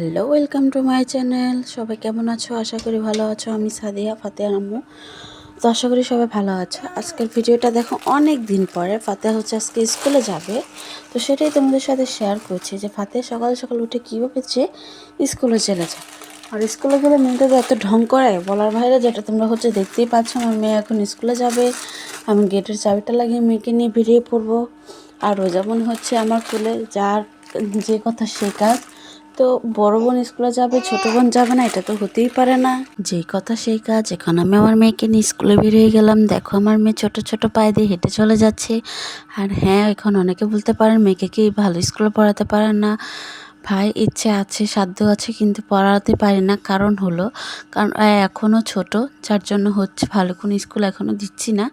Hello welcome to my channel সবাই কেমন আছো? আশা করি ভালো আছো। আমি সাদিয়া ফাতে আম্মু। তো আশা করি সবাই ভালো আছো। আজকের ভিডিওটা দেখো অনেক দিন পরে। ফাতে হচ্ছে আজকে স্কুলে যাবে। তো সেটাই তোমাদের সাথে শেয়ার করছি যে ফাতে সকাল সকাল উঠে কীভাবে যে স্কুলে চলে যায়। আর স্কুলে গেলে মেয়েদের এত ঢং করে। বলার বাইরে যেটা তোমরা হচ্ছে দেখতেই পাচ্ছ, আমার মেয়ে এখন স্কুলে যাবে। আমি গেটের চাবিটা লাগিয়ে মেয়েকে নিয়ে বেরিয়ে পড়ব। আর ও যেমন হচ্ছে আমার কোলে যার যে কথা সে কাজ তো বড় বোন স্কুলে যাবে, ছোট বোন যাবে না, এটা তো হতেই পারে না। যেই কথা সেই কাজ, এখন আমি আমার মেয়েকে নিয়ে স্কুলে বেরিয়ে গেলাম। দেখো আমার মেয়ে ছোট ছোট পায়ে দিয়ে হেঁটে চলে যাচ্ছে। আর হ্যাঁ এখন অনেকে বলতে পারেন মেয়েকে কি ভালো স্কুলে পড়াতে পারেন না। ভাই, ইচ্ছে আছে, সাধ্য আছে, কিন্তু পড়াতে পারি না। কারণ হলো, কারণ এখনও ছোট, যার জন্য হচ্ছে ভালো কোনো স্কুল এখনও দিচ্ছি না।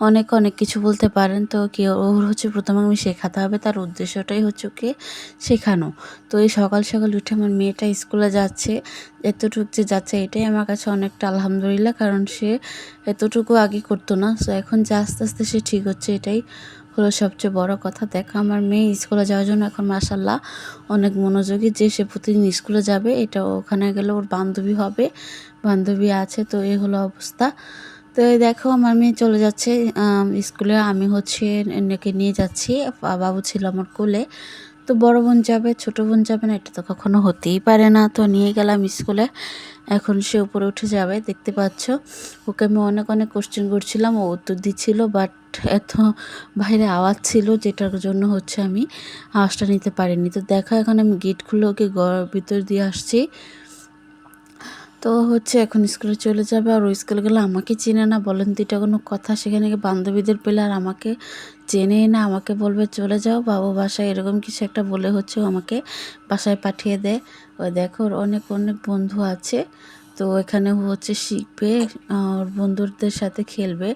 অনেক অনেক কিছু বলতে পারেন। তো কি ওর হচ্ছে প্রথমে আমি শেখাতে হবে, তার উদ্দেশ্যটাই হচ্ছে ওকে শেখানো। তো এই সকাল সকাল উঠে আমার মেয়েটা স্কুলে যাচ্ছে, এতটুকু যে যাচ্ছে এটাই আমার কাছে অনেকটা আলহামদুলিল্লাহ, কারণ সে এতটুকু আগে করতো না। তো এখন যে আস্তে আস্তে সে ঠিক হচ্ছে, এটাই হলো সবচেয়ে বড় কথা। দেখা, আমার মেয়ে স্কুলে যাওয়ার জন্য এখন মাসাল্লাহ অনেক মনোযোগী, যে সে প্রতিদিন স্কুলে যাবে, এটা ওখানে গেলে ওর বান্ধবী হবে, বান্ধবী আছে, তো এই হলো অবস্থা। তো দেখো, আমার মেয়ে চলে যাচ্ছে স্কুলে। আমি হচ্ছে এনাকে নিয়ে যাচ্ছি। বাবু ছিল আমার কোলে। তো বড় বোন যাবে, ছোট বোন যাবে না, এটা তো কখনো হতেই পারে না। তো নিয়ে গেলাম স্কুলে। এখন সে উপরে উঠে যাবে, দেখতে পাচ্ছ। ওকে আমি অনেক অনেক কোশ্চেন করছিলাম, ও উত্তর দিচ্ছিল বাট এত বাইরে আওয়াজ ছিল, যেটার জন্য হচ্ছে আমি আওয়াজটা নিতে পারিনি। তো দেখো, এখন আমি গেট খুলে ওকে ভিতর দিয়ে আসছি। তো হচ্ছে এখন স্কুলে চলে যাবে আর ওই স্কুলে গেলে আমাকে চেনে না। বলেন এটা কোনো কথা? সেখানে বান্ধবীদের পেলে আর আমাকে চেনেই না। আমাকে বলবে, চলে যাও, বাবু বাসায়। এরকম কিছু একটা বলে হচ্ছে আমাকে বাসায় পাঠিয়ে দেয়। ওই দেখো অনেক অনেক বন্ধু আছে। তো এখানে হচ্ছে শিখবে ওর বন্ধুদের সাথে খেলবে।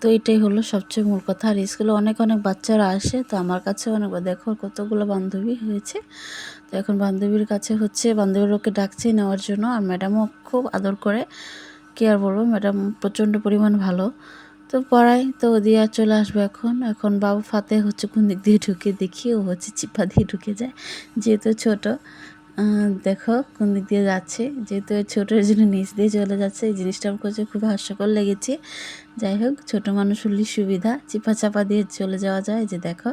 তো এটাই হলো সবচেয়ে মূল কথা। আর স্কুলে অনেক অনেক বাচ্চারা আসে, তো আমার কাছে অনেক দেখো কতগুলো বান্ধবী হয়েছে। তো এখন বান্ধবীর কাছে হচ্ছে, বান্ধবীর ওকে ডাকছে নেওয়ার জন্য, আর ম্যাডামও খুব আদর করে কি আর বলব, ম্যাডাম প্রচণ্ড পরিমাণ ভালো। তো পড়াই তো দিয়া চলে আসবে এখন। এখন বাবু ফাতে হচ্ছে কোন দিক দিয়ে ঢুকে, দেখি ও হচ্ছে চিপা দিয়ে ঢুকে যায়, যেহেতু ছোট। দেখো কোন দিক দিয়ে যাচ্ছে। যেহেতু ছোটোর জন্য নিচ দিয়ে চলে যাচ্ছে, এই জিনিসটা আমার কাছে খুব হাস্যকর লেগেছে। যাই হোক, ছোটো মানুষ সুবিধা। চিপা চাপা দিয়ে চলে যাওয়া যায়। যে দেখো,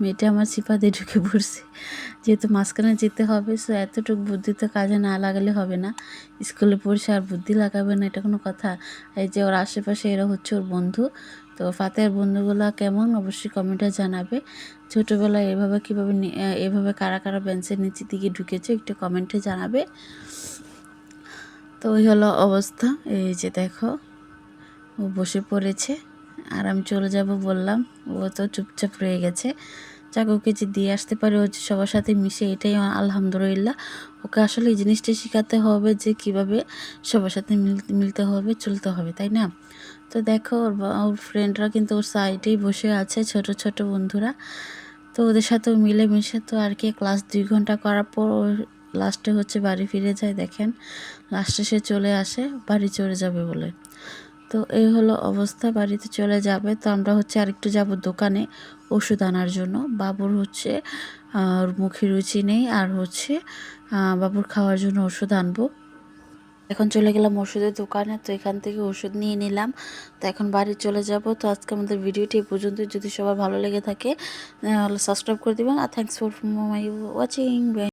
মেয়েটা আমার চিপা দিয়ে ঢুকে পড়ছে। যেহেতু মাঝখানে যেতে হবে সো এতটুকু বুদ্ধি তো কাজে না লাগালে হবে না। স্কুলে পড়ছে আর বুদ্ধি লাগাবে না, এটা কোনো কথা। এই যে ওর আশেপাশে এরা হচ্ছে ওর বন্ধু। তো ফাতের বন্ধুগুলা কেমন? অবশ্যই কমেন্টে জানাবে। ছোটোবেলায় এভাবে কীভাবে এভাবে কারা কারা বেঞ্চের নিচে দিকে ঢুকেছে একটু কমেন্টে জানাবে। তো ওই হলো অবস্থা। এই যে দেখো, ও বসে পড়েছে। আর আমি চলে যাব বললাম, ও তো চুপচাপ রয়ে গেছে। যাক ওকে যে দিয়ে আসতে পারে হচ্ছে সবার সাথে মিশে, এটাই আলহামদুলিল্লাহ। ওকে আসলে এই জিনিসটা শেখাতে হবে যে কীভাবে সবার সাথে মিলতে হবে, চলতে হবে, তাই না? তো দেখো, ওর ওর ফ্রেন্ডরা কিন্তু ওর সাইডেই বসে আছে, ছোট ছোট বন্ধুরা। তো ওদের সাথে মিলে মিশে তো আর কি ক্লাস দুই ঘণ্টা করার পর ও লাস্টে হচ্ছে বাড়ি ফিরে যায়, দেখেন। লাস্টে সে চলে আসে, বাড়ি চলে যাবে বলে। তো এই হলো অবস্থা, বাড়িতে চলে যাবে। তো আমরা হচ্ছে আরেকটু যাব দোকানে ওষুধ আনার জন্য। বাবুর হচ্ছে মুখে রুচি নেই আর হচ্ছে বাবুর খাওয়ার জন্য ওষুধ আনব। এখন চলে গেলাম ওষুধের দোকানে, তো এখান থেকে ওষুধ নিয়ে নিলাম। তো এখন বাড়ি চলে যাব। তো আজকে আমাদের ভিডিওটি এই পর্যন্ত যদি সবার ভালো লেগে থাকে সাবস্ক্রাইব করে দেবেন। আর থ্যাংকস ফর মাই ওয়াচিং